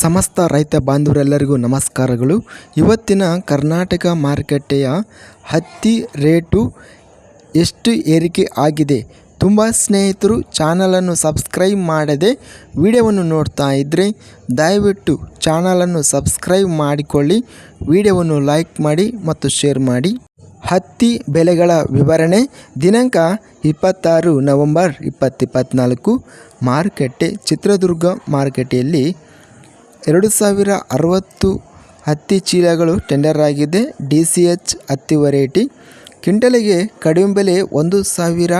ಸಮಸ್ತ ರೈತ ಬಾಂಧವರೆಲ್ಲರಿಗೂ ನಮಸ್ಕಾರಗಳು. ಇವತ್ತಿನ ಕರ್ನಾಟಕ ಮಾರುಕಟ್ಟೆಯ ಹತ್ತಿ ರೇಟು ಎಷ್ಟು ಏರಿಕೆ ಆಗಿದೆ? ತುಂಬ ಸ್ನೇಹಿತರು ಚಾನಲನ್ನು ಸಬ್ಸ್ಕ್ರೈಬ್ ಮಾಡದೆ ವಿಡಿಯೋವನ್ನು ನೋಡ್ತಾ ಇದ್ದರೆ ದಯವಿಟ್ಟು ಚಾನಲನ್ನು ಸಬ್ಸ್ಕ್ರೈಬ್ ಮಾಡಿಕೊಳ್ಳಿ, ವಿಡಿಯೋವನ್ನು ಲೈಕ್ ಮಾಡಿ ಮತ್ತು ಶೇರ್ ಮಾಡಿ. ಹತ್ತಿ ಬೆಲೆಗಳ ವಿವರಣೆ, ದಿನಾಂಕ ಇಪ್ಪತ್ತಾರು ನವೆಂಬರ್ ಇಪ್ಪತ್ತಿಪ್ಪತ್ನಾಲ್ಕು ಮಾರುಕಟ್ಟೆ ಚಿತ್ರದುರ್ಗ ಮಾರುಕಟ್ಟೆಯಲ್ಲಿ ಎರಡು ಸಾವಿರ ಅರವತ್ತು ಹತ್ತಿ ಚೀಲಗಳು ಟೆಂಡರ್ ಆಗಿದೆ. ಡಿ ಸಿ ಎಚ್ ಹತ್ತಿ ವೆರೈಟಿ ಕ್ವಿಂಟಲಿಗೆ ಕಡಿಮೆ ಬೆಲೆ ಒಂದು ಸಾವಿರ,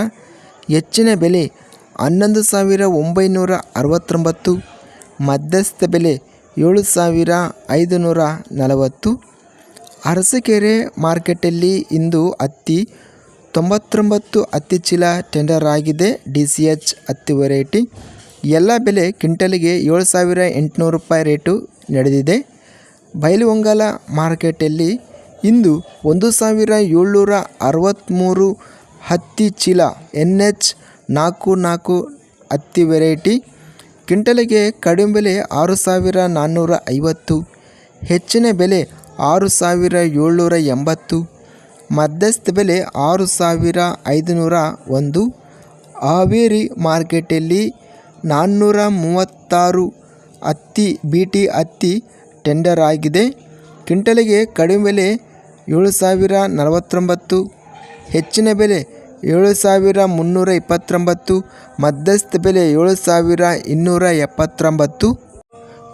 ಹೆಚ್ಚಿನ ಬೆಲೆ ಹನ್ನೊಂದು ಸಾವಿರ ಒಂಬೈನೂರ ಅರವತ್ತೊಂಬತ್ತು, ಮಧ್ಯಸ್ಥ ಬೆಲೆ ಏಳು ಸಾವಿರ ಐದುನೂರ ನಲವತ್ತು. ಅರಸಕೆರೆ ಮಾರ್ಕೆಟಲ್ಲಿ ಇಂದು ಹತ್ತಿ ತೊಂಬತ್ತೊಂಬತ್ತು ಹತ್ತಿ ಚೀಲ ಟೆಂಡರ್ ಆಗಿದೆ. ಡಿ ಸಿ ಎಚ್ ಹತ್ತಿ ವೆರೈಟಿ ಎಲ್ಲ ಬೆಲೆ ಕ್ವಿಂಟಲಿಗೆ ಏಳು ಸಾವಿರ ಎಂಟುನೂರು ರೂಪಾಯಿ ರೇಟು ನಡೆದಿದೆ. ಬೈಲುಹೊಂಗಲ ಮಾರ್ಕೆಟಲ್ಲಿ ಇಂದು ಒಂದು ಸಾವಿರ ಏಳ್ನೂರ ಅರವತ್ತ್ಮೂರು ಹತ್ತಿ ಚೀಲ ಎನ್ ಎಚ್ ನಾಲ್ಕು ನಾಲ್ಕು ಹತ್ತಿ ವೆರೈಟಿ. ಕ್ವಿಂಟಲಿಗೆ ಕಡಿಮೆ ಬೆಲೆ ಆರು ಸಾವಿರ ನಾನ್ನೂರ ಐವತ್ತು, ಹೆಚ್ಚಿನ ಬೆಲೆ ಆರು ಸಾವಿರ ಏಳ್ನೂರ ಎಂಬತ್ತು, ಮಧ್ಯಸ್ಥ ಬೆಲೆ ಆರು ಸಾವಿರ ಐದುನೂರ ಒಂದು. ಹಾವೇರಿ ಮಾರ್ಕೆಟಲ್ಲಿ ನಾನ್ನೂರ ಮೂವತ್ತಾರು ಹತ್ತಿ ಬಿ ಟಿ ಹತ್ತಿ ಟೆಂಡರ್ ಆಗಿದೆ. ಕ್ವಿಂಟಲಿಗೆ ಕಡಿಮೆ ಬೆಲೆ ಏಳು ಸಾವಿರ ನಲವತ್ತೊಂಬತ್ತು, ಹೆಚ್ಚಿನ ಬೆಲೆ ಏಳು ಸಾವಿರ ಮುನ್ನೂರ ಇಪ್ಪತ್ತೊಂಬತ್ತು, ಮಧ್ಯಸ್ಥ ಬೆಲೆ ಏಳು ಸಾವಿರ ಇನ್ನೂರ ಎಪ್ಪತ್ತೊಂಬತ್ತು.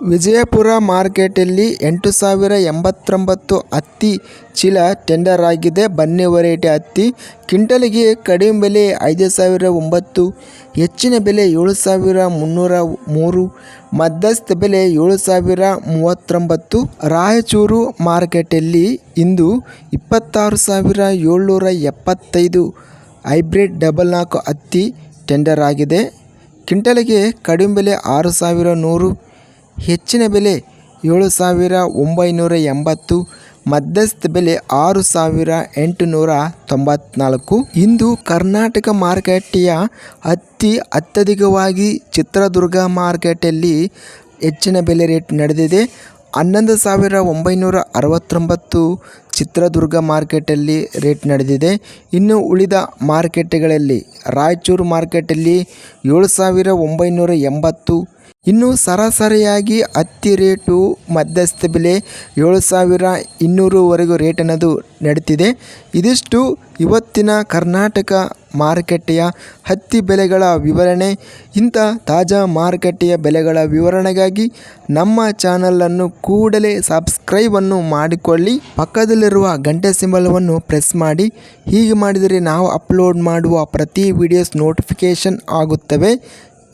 ವಿಜಯಪುರ ಮಾರ್ಕೆಟಲ್ಲಿ ಎಂಟು ಸಾವಿರ ಎಂಬತ್ತೊಂಬತ್ತು ಹತ್ತಿ ಚೀಲ ಟೆಂಡರ್ ಆಗಿದೆ. ಬನ್ನಿ ವೆರೈಟಿ ಹತ್ತಿ. ಕ್ವಿಂಟಲಿಗೆ ಕಡಿಮೆ ಬೆಲೆ ಐದು ಸಾವಿರ ಒಂಬತ್ತು, ಹೆಚ್ಚಿನ ಬೆಲೆ ಏಳು ಸಾವಿರ ಮುನ್ನೂರ ಮೂರು, ಮಧ್ಯಸ್ಥ ಬೆಲೆ ಏಳು ಸಾವಿರ ಮೂವತ್ತೊಂಬತ್ತು. ರಾಯಚೂರು ಮಾರ್ಕೆಟಲ್ಲಿ ಇಂದು ಇಪ್ಪತ್ತಾರು ಸಾವಿರ ಏಳ್ನೂರ ಎಪ್ಪತ್ತೈದು ಹೈಬ್ರಿಡ್ ಡಬಲ್ ನಾಲ್ಕು ಹತ್ತಿ ಟೆಂಡರ್ ಆಗಿದೆ. ಕ್ವಿಂಟಲಿಗೆ ಕಡಿಮೆ ಬೆಲೆ ಆರು ಸಾವಿರ ನೂರು ಹೆಚ್ಚಿನ ಬೆಲೆ ಏಳು ಸಾವಿರ ಒಂಬೈನೂರ ಎಂಬತ್ತು ಮಧ್ಯಸ್ಥ ಬೆಲೆ ಆರು ಸಾವಿರ ಎಂಟುನೂರ ತೊಂಬತ್ನಾಲ್ಕು ಇಂದು ಕರ್ನಾಟಕ ಮಾರುಕಟ್ಟೆಯ ಅತಿ ಅತ್ಯಧಿಕವಾಗಿ ಚಿತ್ರದುರ್ಗ ಮಾರ್ಕೆಟಲ್ಲಿ ಹೆಚ್ಚಿನ ಬೆಲೆ ರೇಟ್ ನಡೆದಿದೆ. ಹನ್ನೊಂದು ಸಾವಿರ ಒಂಬೈನೂರ ಅರವತ್ತೊಂಬತ್ತು ಚಿತ್ರದುರ್ಗ ಮಾರ್ಕೆಟಲ್ಲಿ ರೇಟ್ ನಡೆದಿದೆ. ಇನ್ನು ಉಳಿದ ಮಾರ್ಕೆಟ್ಗಳಲ್ಲಿ ರಾಯಚೂರು ಮಾರ್ಕೆಟಲ್ಲಿ ಏಳು ಸಾವಿರ ಒಂಬೈನೂರ ಎಂಬತ್ತು ಇನ್ನು ಸರಾಸರಿಯಾಗಿ ಹತ್ತಿ ರೇಟು ಮಧ್ಯಸ್ಥ ಬೆಲೆ ಏಳು ಸಾವಿರ ಇನ್ನೂರುವರೆಗೂ ರೇಟ್ ಅನ್ನೋದು ನಡೀತಿದೆ. ಇದಿಷ್ಟು ಇವತ್ತಿನ ಕರ್ನಾಟಕ ಮಾರುಕಟ್ಟೆಯ ಹತ್ತಿ ಬೆಲೆಗಳ ವಿವರಣೆ. ಇಂಥ ತಾಜಾ ಮಾರುಕಟ್ಟೆಯ ಬೆಲೆಗಳ ವಿವರಣೆಗಾಗಿ ನಮ್ಮ ಚಾನಲನ್ನು ಕೂಡಲೇ ಸಬ್ಸ್ಕ್ರೈಬನ್ನು ಮಾಡಿಕೊಳ್ಳಿ. ಪಕ್ಕದಲ್ಲಿರುವ ಗಂಟೆ ಸಿಂಬಲವನ್ನು ಪ್ರೆಸ್ ಮಾಡಿ. ಹೀಗೆ ಮಾಡಿದರೆ ನಾವು ಅಪ್ಲೋಡ್ ಮಾಡುವ ಪ್ರತಿ ವಿಡಿಯೋಸ್ ನೋಟಿಫಿಕೇಷನ್ ಆಗುತ್ತವೆ.